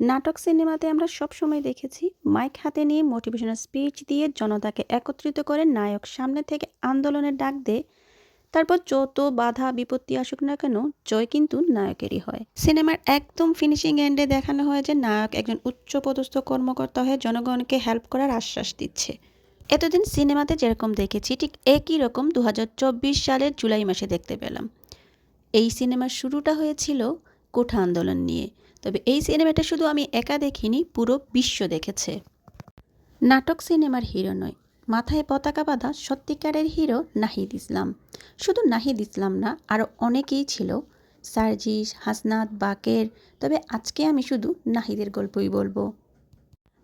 নাটক সিনেমাতে আমরা সবসময় দেখেছি মাইক হাতে নিয়ে মোটিভেশনাল স্পিচ দিয়ে জনতাকে একত্রিত করে নায়ক সামনে থেকে আন্দোলনের ডাক দেয়। তারপর যত বাধা বিপত্তি আসুক না কেন, জয় কিন্তু নায়কেরই হয়। সিনেমার একদম ফিনিশিং এন্ডে দেখানো হয় যে নায়ক একজন উচ্চপদস্থ কর্মকর্তা হয়ে জনগণকে হেল্প করার আশ্বাস দিচ্ছে। এতদিন সিনেমাতে যেরকম দেখেছি, ঠিক একই রকম দু হাজার চব্বিশ সালের জুলাই মাসে দেখতে পেলাম। এই সিনেমার শুরুটা হয়েছিল কোঠা আন্দোলন নিয়ে। তবে এই সিনেমাটা শুধু আমি একা দেখিনি, পুরো বিশ্ব দেখেছে। নাটক সিনেমার হিরো নয়, মাথায় পতাকা বাঁধা সত্যিকারের হিরো নাহিদ ইসলাম। শুধু নাহিদ ইসলাম না আরও অনেকেই ছিল, সার্জিস, হাসনাত, বাকের, তবে আজকে আমি শুধু নাহিদের গল্পই বলব।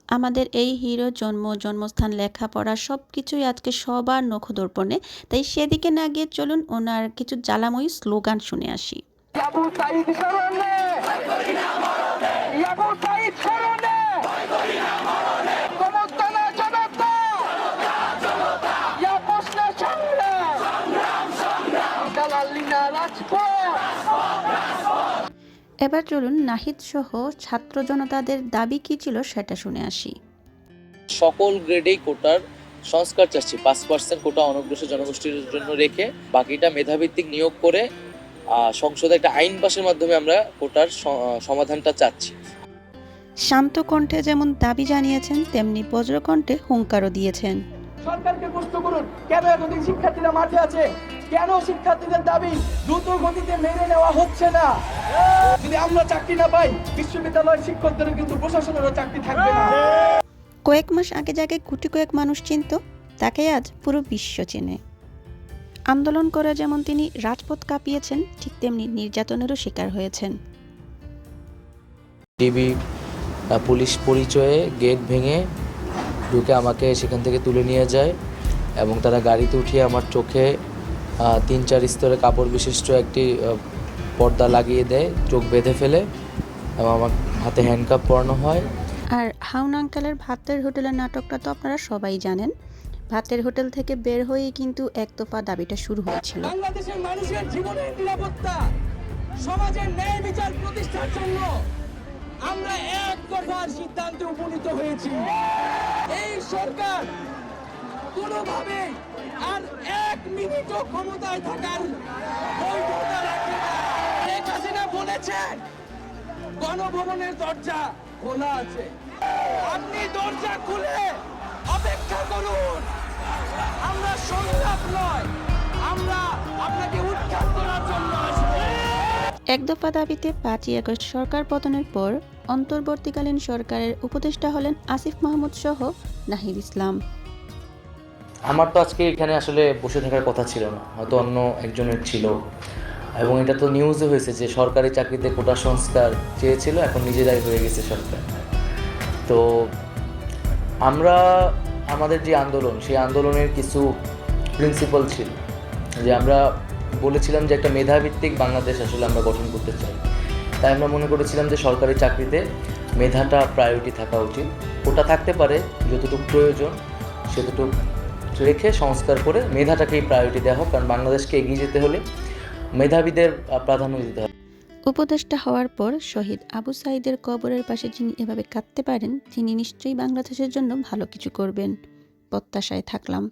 আমাদের এই হিরো জন্ম, জন্মস্থান, লেখাপড়া সব কিছুই আজকে সবার নখদর্পণে, তাই সেদিকে না গিয়ে চলুন ওনার কিছু জ্বালাময়ী স্লোগান শুনে আসি। এবার চলুন নাহিদ সহ ছাত্র জনতাদের দাবি কী ছিল সেটা শুনে আসি। সকল গ্রেডেই কোটার সংস্কার চাচ্ছি পাঁচ পার্সেন্ট কোটা অনগ্রসর জনগোষ্ঠীর জন্য রেখে বাকিটা মেধাভিত্তিক নিয়োগ করে সংসদে একটা আইন পাশের মাধ্যমে আমরা কোটার সমাধানটা চাচ্ছি। শান্ত কণ্ঠে যেমন দাবি জানিয়েছেন তেমনি বজ্রকণ্ঠে হুঙ্কারও দিয়েছেন। সরকারকে প্রশ্ন করুন কেন এতদিন শিক্ষার্থীরা মাঠে আছে? কেন শিক্ষার্থীদের দাবি দ্রুত গতিতে মেনে নেওয়া হচ্ছে না? যদি আমরা চাকরি না পাই বিশ্ববিদ্যালয়ের শিক্ষকদেরও কিন্তু প্রশাসনেরও চাকরি থাকবে না। কয়েক মাস আগে যাকে কোটি কয়েক মানুষ চিনত তাকে আজ পুরো বিশ্ব চেনে। আন্দোলন করে যেমন তিনি রাজপথ কাঁপিয়েছেন ঠিক তেমনি নির্যাতনেরও শিকার হয়েছেন। ডিবি পুলিশ পরিচয়ে গেট ভেঙে ঢুকে আমাকে সেখান থেকে তুলে নিয়ে যায় এবং তারা গাড়িতে উঠিয়ে আমার চোখে তিন চার স্তরে কাপড় বিশিষ্ট একটি পর্দা লাগিয়ে দেয় চোখ বেঁধে ফেলে এবং আমার হাতে হ্যান্ডকাপ পরানো হয়। আর হাউন আঙ্কেলের ভাতের হোটেলের নাটকটা তো আপনারা সবাই জানেন। ভাতের হোটেল থেকে বের হয়েই কিন্তু একতফা দাবিটা শুরু হয়েছিল। বাংলাদেশের মানুষের জীবনের নিরাপত্তা সমাজের ন্যায় বিচার প্রতিষ্ঠার জন্য আমরা এক দফার সিদ্ধান্তে উপনীত হয়েছি। এই সরকার কোনোভাবে আর এক মিনিটও ক্ষমতায় থাকার শেখ হাসিনা বলেছেন গণভবনের দরজা খোলা আছে। আপনি দরজা খুলে অপেক্ষা করুন। আমরা সংলাপ নয়, আমরা আপনাকে উৎখাত করার জন্য আসব এক দফা দাবিতে পাঁচই আগস্ট সরকার পতনের পর অন্তর্বর্তীকালীন সরকারের উপদেষ্টা হলেন আসিফ মাহমুদ সহ নাহিদ ইসলাম। আমার তো আজকে এখানে আসলে বসে থাকার কথা ছিল না, হয়তো অন্য একজনের ছিল। এবং এটা তো নিউজে হয়েছে যে সরকারি চাকরিতে কোটা সংস্কার চেয়েছিল, এখন নিজেরাই হয়ে গেছে সরকার। তো আমরা, আমাদের যে আন্দোলন, সেই আন্দোলনের কিছু প্রিন্সিপাল ছিল। যে আমরা বলেছিলাম যে একটা মেধাভিত্তিক বাংলাদেশ আসলে আমরা গঠন করতে চাই। তাই আমরা মনে করেছিলাম যে সরকারি চাকরিতে মেধাটা প্রায়োরিটি থাকা উচিত। ওটা থাকতে পারে, যতটুকু প্রয়োজন সেতটুকু রেখে সংস্কার করে মেধাটাকেই প্রায়োরিটি দেওয়া হোক। কারণ বাংলাদেশকে এগিয়ে যেতে হলে মেধাবীদের প্রাধান্য দিতে হবে। উপদেষ্টা হওয়ার পর শহীদ আবু সাইদের কবরের পাশে যিনি এভাবে কাঁদতে পারেন, তিনি নিশ্চয়ই বাংলাদেশের জন্য ভালো কিছু করবেন। প্রত্যাশায় থাকলাম।